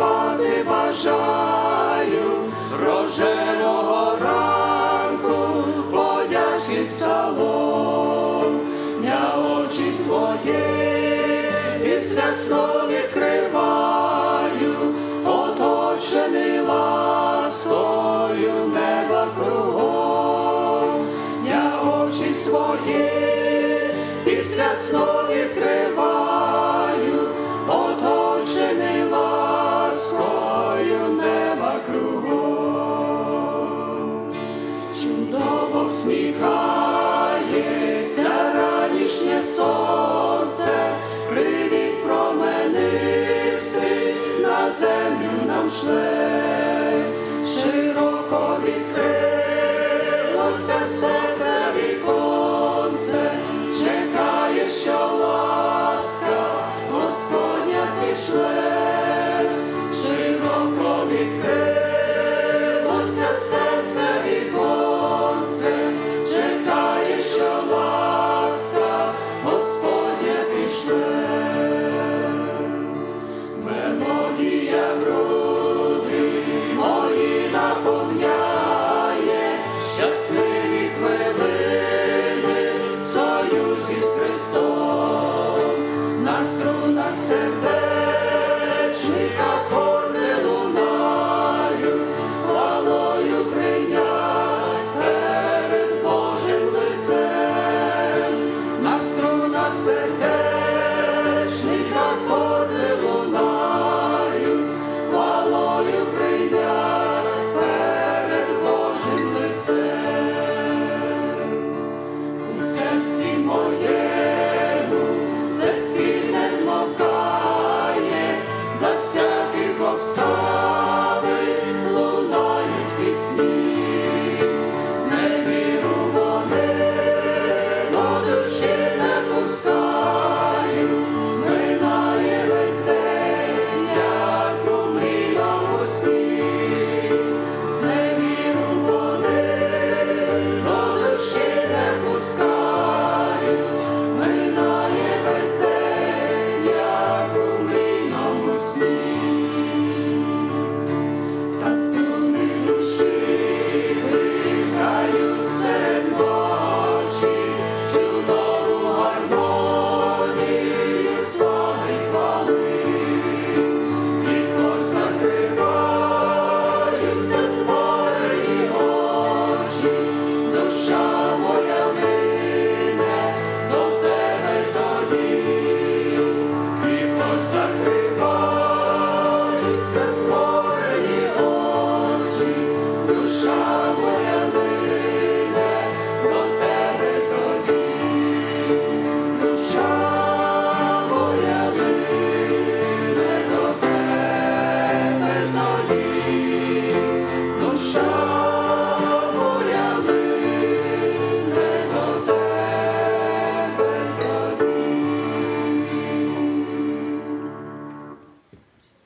співати бажаю. Рожевого ранку, подячий псалом, я очі свої після сну відкриваю, оточений ласкою неба кругом, я очі свої після сну відкриваю, сонце, привіт променився, на землю нам шле, широко відкрилося Христом, на струнах сердечних за всяких обставин.